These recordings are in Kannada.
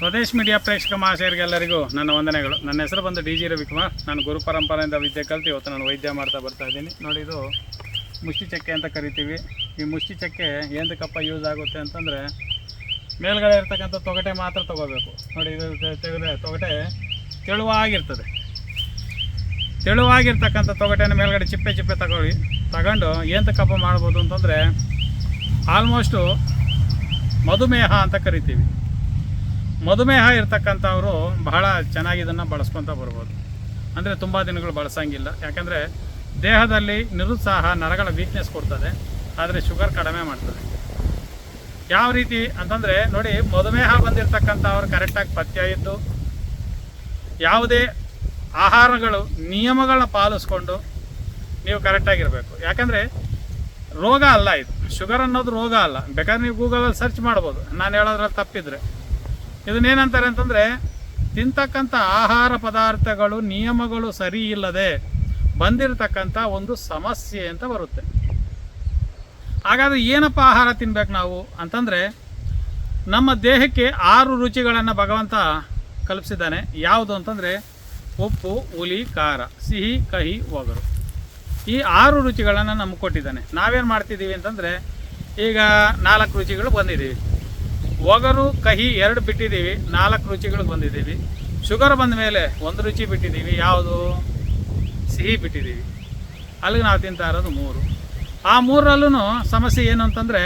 ಸ್ವದೇಶ್ ಮೀಡಿಯಾ ಪ್ರೇಕ್ಷಕ ಮಹಾಶಯರಿಗೆಲ್ಲರಿಗೂ ನನ್ನ ವಂದನೆಗಳು. ನನ್ನ ಹೆಸರು ಬಂದು ಡಿ ಜಿ ರವಿಕುಮಾರ್. ನಾನು ಗುರು ಪರಂಪರೆಯಿಂದ ವಿದ್ಯೆ ಕಲಿತು ಇವತ್ತು ನಾನು ವೈದ್ಯ ಮಾಡ್ತಾ ಬರ್ತಾ ಇದ್ದೀನಿ. ನೋಡಿ ಇದು ಮುಷ್ಟಿ ಚಕ್ಕೆ ಅಂತ ಕರಿತೀವಿ. ಈ ಮುಷ್ಟಿ ಚಕ್ಕೆ ಏನಕ್ಕಪ್ಪ ಯೂಸ್ ಆಗುತ್ತೆ ಅಂತಂದರೆ ಮೇಲ್ಗಡೆ ಇರ್ತಕ್ಕಂಥ ತೊಗಟೆ ಮಾತ್ರ ತಗೋಬೇಕು. ನೋಡಿ ಇದು ತೆಗೆದ್ರೆ ತೊಗಟೆ ತೆಳುವಾಗಿರ್ತದೆ. ತೆಳುವಾಗಿರ್ತಕ್ಕಂಥ ತೊಗಟೆನ ಮೇಲ್ಗಡೆ ಚಿಪ್ಪೆ ಚಿಪ್ಪೆ ತಗೊಳ್ಳಿ. ತಗೊಂಡು ಏನಕ್ಕಪ್ಪ ಮಾಡ್ಬೋದು ಅಂತಂದರೆ ಆಲ್ಮೋಸ್ಟು ಮಧುಮೇಹ ಅಂತ ಕರಿತೀವಿ. ಮಧುಮೇಹ ಇರ್ತಕ್ಕಂಥವರು ಬಹಳ ಚೆನ್ನಾಗಿ ಇದನ್ನು ಬಳಸ್ಕೊತ ಬರ್ಬೋದು. ಅಂದರೆ ತುಂಬ ದಿನಗಳು ಬಳಸಂಗಿಲ್ಲ. ಯಾಕಂದರೆ ದೇಹದಲ್ಲಿ ನಿರುತ್ಸಾಹ, ನರಗಳ ವೀಕ್ನೆಸ್ ಕೊಡ್ತದೆ. ಆದರೆ ಶುಗರ್ ಕಡಿಮೆ ಮಾಡ್ತದೆ. ಯಾವ ರೀತಿ ಅಂತಂದರೆ ನೋಡಿ, ಮಧುಮೇಹ ಬಂದಿರತಕ್ಕಂಥವ್ರು ಕರೆಕ್ಟಾಗಿ ಪಥ್ಯ ಇದ್ದು, ಯಾವುದೇ ಆಹಾರಗಳು, ನಿಯಮಗಳನ್ನ ಪಾಲಿಸ್ಕೊಂಡು ನೀವು ಕರೆಕ್ಟಾಗಿರಬೇಕು ಯಾಕಂದರೆ ರೋಗ ಅಲ್ಲ ಇದು. ಶುಗರ್ ಅನ್ನೋದು ರೋಗ ಅಲ್ಲ. ಬೇಕಾದ್ರೆ ನೀವು ಗೂಗಲಲ್ಲಿ ಸರ್ಚ್ ಮಾಡ್ಬೋದು. ನಾನು ಹೇಳೋದ್ರಲ್ಲಿ ತಪ್ಪಿದ್ರೆ. ಇದನ್ನೇನಂತಾರೆ ಅಂತಂದರೆ, ತಿಂತಕ್ಕಂಥ ಆಹಾರ ಪದಾರ್ಥಗಳು, ನಿಯಮಗಳು ಸರಿ ಇಲ್ಲದೆ ಬಂದಿರತಕ್ಕಂಥ ಒಂದು ಸಮಸ್ಯೆ ಅಂತ ಬರುತ್ತೆ. ಹಾಗಾದರೆ ಏನಪ್ಪ ಆಹಾರ ತಿನ್ಬೇಕು ನಾವು ಅಂತಂದರೆ, ನಮ್ಮ ದೇಹಕ್ಕೆ ಆರು ರುಚಿಗಳನ್ನು ಭಗವಂತ ಕಲ್ಪಿಸಿದ್ದಾನೆ. ಯಾವುದು ಅಂತಂದರೆ, ಉಪ್ಪು ಹುಲಿ ಖಾರ, ಸಿಹಿ, ಕಹಿ, ಒಗರು. ಈ ಆರು ರುಚಿಗಳನ್ನು ನಮ್ಗೆ ಕೊಟ್ಟಿದ್ದಾನೆ. ನಾವೇನು ಮಾಡ್ತಿದ್ದೀವಿ ಅಂತಂದರೆ, ಈಗ ನಾಲ್ಕು ರುಚಿಗಳು ಬಂದಿದ್ದೀವಿ. ಒಗರು, ಕಹಿ ಎರಡು ಬಿಟ್ಟಿದ್ದೀವಿ. ನಾಲ್ಕು ರುಚಿಗಳು ಬಂದಿದ್ದೀವಿ. ಶುಗರ್ ಬಂದ ಮೇಲೆ ಒಂದು ರುಚಿ ಬಿಟ್ಟಿದ್ದೀವಿ. ಯಾವುದು? ಸಿಹಿ ಬಿಟ್ಟಿದ್ದೀವಿ. ಅಲ್ಲಿಗೆ ನಾವು ತಿಂತಾ ಇರೋದು ಮೂರು. ಆ ಮೂರಲ್ಲೂ ಸಮಸ್ಯೆ ಏನು ಅಂತಂದರೆ,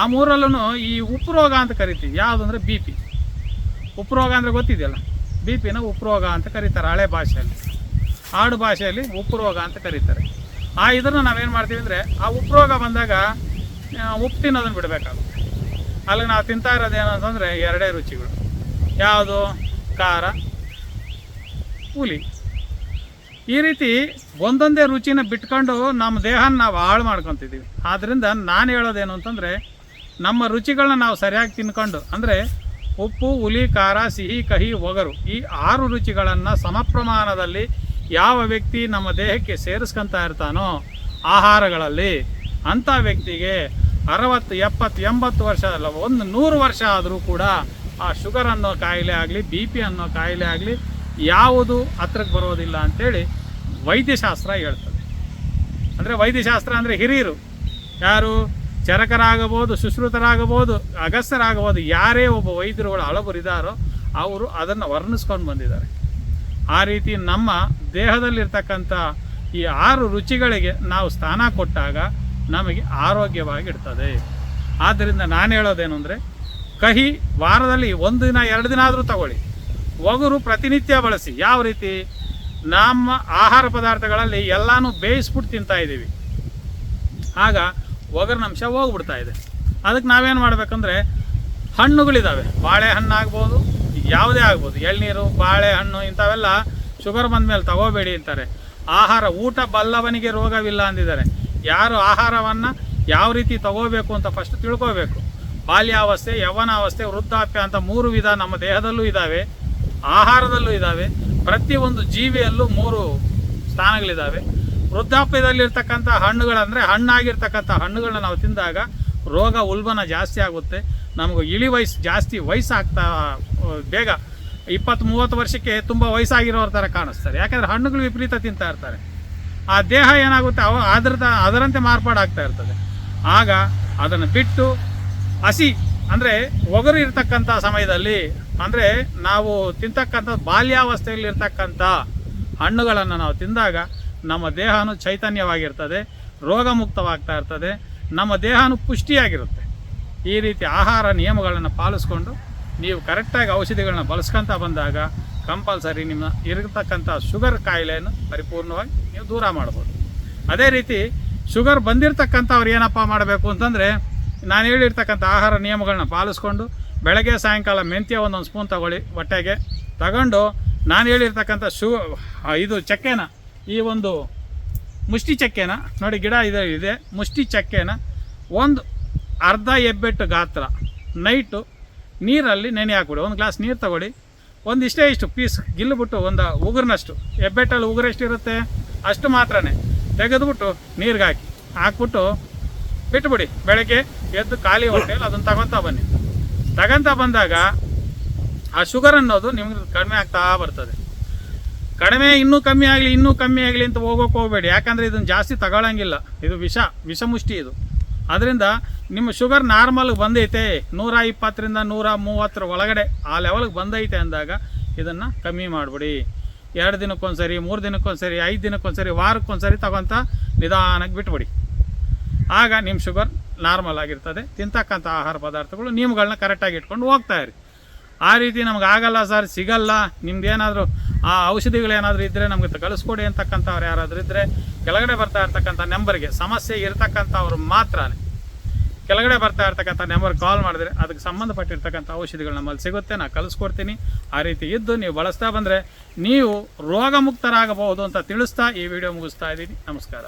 ಆ ಮೂರಲ್ಲೂ ಈ ಉಪ್ರೋಗ ರೋಗ ಅಂತ ಕರಿತೀವಿ. ಯಾವುದು ಅಂದರೆ ಬಿ ಪಿ ಉಪ್ರೋಗ ರೋಗ ಅಂದರೆ ಗೊತ್ತಿದೆಯಲ್ಲ? ಬಿ ಪಿನ ಉಪ್ರೋಗ ರೋಗ ಅಂತ ಕರೀತಾರೆ ಹಳೆ ಭಾಷೆಯಲ್ಲಿ. ಆಡು ಭಾಷೆಯಲ್ಲಿ ಉಪ್ರೋಗ ರೋಗ ಅಂತ ಕರೀತಾರೆ. ಆ ಇದನ್ನು ನಾವೇನು ಮಾಡ್ತೀವಿ ಅಂದರೆ, ಆ ಉಪ್ರೋಗ ರೋಗ ಬಂದಾಗ ಉಪ್ಪು ತಿನ್ನೋದನ್ನು ಬಿಡಬೇಕಾಗುತ್ತೆ. ಅಲ್ಲಿಗೆ ನಾವು ತಿಂತಾ ಇರೋದು ಅಂತಂದರೆ ಎರಡೇ ರುಚಿಗಳು. ಯಾವುದು? ಖಾರ ಹುಲಿ ಈ ರೀತಿ ಒಂದೊಂದೇ ರುಚಿನ ಬಿಟ್ಕೊಂಡು ನಮ್ಮ ದೇಹನ ನಾವು ಹಾಳು ಮಾಡ್ಕೊತಿದ್ದೀವಿ. ಆದ್ದರಿಂದ ನಾನು ಹೇಳೋದೇನು ಅಂತಂದರೆ, ನಮ್ಮ ರುಚಿಗಳನ್ನ ನಾವು ಸರಿಯಾಗಿ ತಿನ್ಕೊಂಡು, ಅಂದರೆ ಉಪ್ಪು ಹುಲಿ ಖಾರ, ಸಿಹಿ, ಕಹಿ, ಒಗರು ಈ ಆರು ರುಚಿಗಳನ್ನು ಸಮ ಪ್ರಮಾಣದಲ್ಲಿ ಯಾವ ವ್ಯಕ್ತಿ ನಮ್ಮ ದೇಹಕ್ಕೆ ಸೇರಿಸ್ಕೊತಾ ಇರ್ತಾನೋ ಆಹಾರಗಳಲ್ಲಿ ಅಂಥ ವ್ಯಕ್ತಿಗೆ ಅರವತ್ತು, ಎಪ್ಪತ್ತು, ಎಂಬತ್ತು ವರ್ಷ ಅಲ್ಲ, ಒಂದು ನೂರು ವರ್ಷ ಆದರೂ ಕೂಡ ಆ ಶುಗರ್ ಅನ್ನೋ ಕಾಯಿಲೆ ಆಗಲಿ, ಬಿ ಪಿ ಅನ್ನೋ ಕಾಯಿಲೆ ಆಗಲಿ, ಯಾವುದು ಹತ್ರಕ್ಕೆ ಬರೋದಿಲ್ಲ ಅಂಥೇಳಿ ವೈದ್ಯಶಾಸ್ತ್ರ ಹೇಳ್ತದೆ. ಅಂದರೆ ವೈದ್ಯಶಾಸ್ತ್ರ ಅಂದರೆ ಹಿರಿಯರು. ಯಾರು? ಚರಕರಾಗಬಹುದು, ಸುಶ್ರುತರಾಗಬಹುದು, ಅಗಸ್ತ್ಯರಾಗಬಹುದು, ಯಾರೇ ಒಬ್ಬ ವೈದ್ಯರುಗಳು ಹಳಬರಿದಾರೋ ಅವರು ಅದನ್ನು ವರ್ಣಿಸ್ಕೊಂಡು ಬಂದಿದ್ದಾರೆ. ಆ ರೀತಿ ನಮ್ಮ ದೇಹದಲ್ಲಿರ್ತಕ್ಕಂಥ ಈ ಆರು ರುಚಿಗಳಿಗೆ ನಾವು ಸ್ಥಾನ ಕೊಟ್ಟಾಗ ನಮಗೆ ಆರೋಗ್ಯವಾಗಿಡ್ತದೆ ಆದ್ದರಿಂದ ನಾನು ಹೇಳೋದೇನು ಅಂದರೆ, ಕಹಿ ವಾರದಲ್ಲಿ ಒಂದು ದಿನ, ಎರಡು ದಿನ ಆದರೂ ತಗೊಳ್ಳಿ. ಒಗರು ಪ್ರತಿನಿತ್ಯ ಬಳಸಿ. ಯಾವ ರೀತಿ? ನಮ್ಮ ಆಹಾರ ಪದಾರ್ಥಗಳಲ್ಲಿ ಎಲ್ಲನೂ ಬೇಯಿಸ್ಬಿಟ್ಟು ತಿಂತಾ ಇದ್ದೀವಿ. ಆಗ ಒಗರಿನ ಅಂಶ ಹೋಗ್ಬಿಡ್ತಾ ಇದೆ. ಅದಕ್ಕೆ ನಾವೇನು ಮಾಡಬೇಕಂದ್ರೆ ಹಣ್ಣುಗಳಿದ್ದಾವೆ ಬಾಳೆಹಣ್ಣು ಆಗ್ಬೋದು ಯಾವುದೇ ಆಗ್ಬೋದು. ಎಳ್ನೀರು, ಬಾಳೆಹಣ್ಣು ಇಂಥವೆಲ್ಲ ಶುಗರ್ ಬಂದ ಮೇಲೆ ತಗೋಬೇಡಿ ಅಂತಾರೆ. ಆಹಾರ ಊಟ ಬಲ್ಲವನಿಗೆ ರೋಗವಿಲ್ಲ ಅಂದಿದ್ದಾರೆ. ಯಾರು ಆಹಾರವನ್ನು ಯಾವ ರೀತಿ ತಗೋಬೇಕು ಅಂತ ಫಸ್ಟ್ ತಿಳ್ಕೋಬೇಕು. ಬಾಲ್ಯಾವಸ್ಥೆ, ಯವನಾವಸ್ಥೆ, ವೃದ್ಧಾಪ್ಯ ಅಂತ ಮೂರು ವಿಧ ನಮ್ಮ ದೇಹದಲ್ಲೂ ಇದ್ದಾವೆ ಆಹಾರದಲ್ಲೂ ಇದ್ದಾವೆ ಪ್ರತಿಯೊಂದು ಜೀವಿಯಲ್ಲೂ ಮೂರು ಸ್ಥಾನಗಳಿದ್ದಾವೆ ವೃದ್ಧಾಪ್ಯದಲ್ಲಿರ್ತಕ್ಕಂಥ ಹಣ್ಣುಗಳಂದರೆ ಹಣ್ಣಾಗಿರ್ತಕ್ಕಂಥ ಹಣ್ಣುಗಳನ್ನ ನಾವು ತಿಂದಾಗ ರೋಗ, ಉಲ್ಬಣ ಜಾಸ್ತಿ ಆಗುತ್ತೆ. ನಮಗೆ ಇಳಿ ವಯಸ್ಸು ಜಾಸ್ತಿ ವಯಸ್ಸಾಗ್ತಾ, ಬೇಗ ಇಪ್ಪತ್ತು ಮೂವತ್ತು ವರ್ಷಕ್ಕೆ ತುಂಬ ವಯಸ್ಸಾಗಿರೋರ ಥರ ಕಾಣಿಸ್ತಾರೆ. ಯಾಕಂದರೆ ಹಣ್ಣುಗಳು ವಿಪರೀತ ತಿಂತಾ ಇರ್ತಾರೆ. ಆ ದೇಹ ಏನಾಗುತ್ತೆ? ಅವ ಅದರದ ಅದರಂತೆ ಮಾರ್ಪಾಡಾಗ್ತಾ ಇರ್ತದೆ. ಆಗ ಅದನ್ನು ಬಿಟ್ಟು ಹಸಿ, ಅಂದರೆ ಒಗರು ಇರ್ತಕ್ಕಂಥ ಸಮಯದಲ್ಲಿ, ಅಂದರೆ ನಾವು ತಿಂತಕ್ಕಂಥ ಬಾಲ್ಯಾವಸ್ಥೆಯಲ್ಲಿರ್ತಕ್ಕಂಥ ಹಣ್ಣುಗಳನ್ನು ನಾವು ತಿಂದಾಗ ನಮ್ಮ ದೇಹನೂ ಚೈತನ್ಯವಾಗಿರ್ತದೆ ರೋಗ ಮುಕ್ತವಾಗ್ತಾ ಇರ್ತದೆ, ನಮ್ಮ ದೇಹನೂ ಪುಷ್ಟಿಯಾಗಿರುತ್ತೆ. ಈ ರೀತಿ ಆಹಾರ ನಿಯಮಗಳನ್ನು ಪಾಲಿಸ್ಕೊಂಡು ನೀವು ಕರೆಕ್ಟಾಗಿ ಔಷಧಿಗಳನ್ನ ಬಳಸ್ಕೊತಾ ಬಂದಾಗ ಕಂಪಲ್ಸರಿ ನಿಮ್ಮ ಇರತಕ್ಕಂಥ ಶುಗರ್ ಕಾಯಿಲೆಯನ್ನು ಪರಿಪೂರ್ಣವಾಗಿ ನೀವು ದೂರ ಮಾಡ್ಬೋದು. ಅದೇ ರೀತಿ ಶುಗರ್ ಬಂದಿರತಕ್ಕಂಥವ್ರು ಏನಪ್ಪ ಮಾಡಬೇಕು ಅಂತಂದರೆ ನಾನು ಹೇಳಿರ್ತಕ್ಕಂಥ ಆಹಾರ ನಿಯಮಗಳನ್ನ ಪಾಲಿಸ್ಕೊಂಡು ಬೆಳಗ್ಗೆ, ಸಾಯಂಕಾಲ ಮೆಂತ್ಯ ಒಂದೊಂದು ಸ್ಪೂನ್ ತಗೊಳ್ಳಿ ಹೊಟ್ಟೆಗೆ. ತಗೊಂಡು ನಾನು ಹೇಳಿರ್ತಕ್ಕಂಥ ಶು, ಇದು ಚಕ್ಕೆನ, ಈ ಒಂದು ಮುಷ್ಟಿ ಚಕ್ಕೆನ, ನೋಡಿ ಗಿಡ ಇದೆ ಇದೆ. ಮುಷ್ಟಿ ಚಕ್ಕೆನ ಒಂದು ಅರ್ಧ ಎಬ್ಬೆಟ್ಟು ಗಾತ್ರ, ನೈಟು ನೀರಲ್ಲಿ ನೆನೆ ಹಾಕ್ಬಿಡಿ. ಒಂದು ಗ್ಲಾಸ್ ನೀರು ತಗೊಳ್ಳಿ. ಒಂದು ಇಷ್ಟೇ ಪೀಸ್ ಗಿಲ್ಬಿಟ್ಟು ಒಂದು ಉಗುರ್ನಷ್ಟು. ಹೆಬ್ಬೆಟ್ಟಲ್ಲಿ ಉಗುರು ಎಷ್ಟಿರುತ್ತೆ ಅಷ್ಟು ಮಾತ್ರನೇ. ತೆಗೆದುಬಿಟ್ಟು ನೀರಿಗೆ ಹಾಕಿ. ಹಾಕ್ಬಿಟ್ಟು ಬಿಟ್ಬಿಡಿ. ಬೆಳಗ್ಗೆ ಎದ್ದು ಖಾಲಿ ಹೊಟ್ಟೆಯಲ್ಲಿ ಅದನ್ನು ತಗೊತಾ ಬನ್ನಿ. ತಗೊಂತ ಬಂದಾಗ ಆ ಶುಗರ್ ಅನ್ನೋದು ನಿಮ್ಗೆ ಕಡಿಮೆ ಆಗ್ತಾ ಬರ್ತದೆ. ಕಡಿಮೆ ಇನ್ನೂ ಕಮ್ಮಿ ಆಗಲಿ, ಇನ್ನೂ ಕಮ್ಮಿ ಆಗಲಿ ಅಂತ ಹೋಗೋಕೆ ಹೋಗಬೇಡಿ. ಯಾಕಂದರೆ ಇದನ್ನು ಜಾಸ್ತಿ ತಗೊಳ್ಳಂಗಿಲ್ಲ ಇದು ವಿಷ, ವಿಷಮುಷ್ಟಿ ಇದು. ಅದರಿಂದ ನಿಮ್ಮ ಶುಗರ್ ನಾರ್ಮಲ್ಗೆ ಬಂದೈತೆ ನೂರ ಇಪ್ಪತ್ತರಿಂದ ನೂರ ಮೂವತ್ತರ ಒಳಗಡೆ ಆ ಲೆವೆಲ್ಗೆ ಬಂದೈತೆ ಅಂದಾಗ ಇದನ್ನು ಕಮ್ಮಿ ಮಾಡಿಬಿಡಿ. ಎರಡು ದಿನಕ್ಕೊಂದ್ಸರಿ, ಮೂರು ದಿನಕ್ಕೊಂದ್ಸರಿ, ಐದು ದಿನಕ್ಕೊಂದ್ಸರಿ, ವಾರಕ್ಕೊಂದ್ಸರಿ ತಗೊಂತ ನಿಧಾನಕ್ಕೆ ಬಿಟ್ಬಿಡಿ. ಆಗ ನಿಮ್ಮ ಶುಗರ್ ನಾರ್ಮಲ್ ಆಗಿರ್ತದೆ, ತಿಂತಕ್ಕಂಥ ಆಹಾರ ಪದಾರ್ಥಗಳು ನಿಮ್ಗಳನ್ನ ಕರೆಕ್ಟಾಗಿ ಇಟ್ಕೊಂಡು ಹೋಗ್ತಾಯಿರಿ ಆ ರೀತಿ ನಮ್ಗೆ ಆಗಲ್ಲ ಸರ್, ಸಿಗಲ್ಲ. ನಿಮ್ದು ಏನಾದರೂ, ಆ ಔಷಧಿಗಳೇನಾದರೂ ಇದ್ದರೆ ನಮಗೆ ಕಳಿಸ್ಕೊಡಿ ಅಂತಕ್ಕಂಥವ್ರು ಯಾರಾದರೂ ಇದ್ದರೆ ಕೆಳಗಡೆ ಬರ್ತಾ ಇರ್ತಕ್ಕಂಥ ನಂಬರ್ಗೆ, ಸಮಸ್ಯೆ ಇರತಕ್ಕಂಥವ್ರು ಮಾತ್ರ ಕೆಳಗಡೆ ಬರ್ತಾ ಇರ್ತಕ್ಕಂಥ ನಂಬರ್ ಕಾಲ್ ಮಾಡಿದ್ರೆ ಅದಕ್ಕೆ ಸಂಬಂಧಪಟ್ಟಿರ್ತಕ್ಕಂಥ ಔಷಧಿಗಳು ನಮ್ಮಲ್ಲಿ ಸಿಗುತ್ತೆ ನಾನು ಕಲಿಸ್ಕೊಡ್ತೀನಿ ಆ ರೀತಿ ಇದ್ದು ನೀವು ಬಳಸ್ತಾ ಬಂದರೆ ನೀವು ರೋಗಮುಕ್ತರಾಗಬಹುದು ಅಂತ ತಿಳಿಸ್ತಾ ಈ ವಿಡಿಯೋ ಮುಗಿಸ್ತಾ ಇದ್ದೀನಿ. ನಮಸ್ಕಾರ.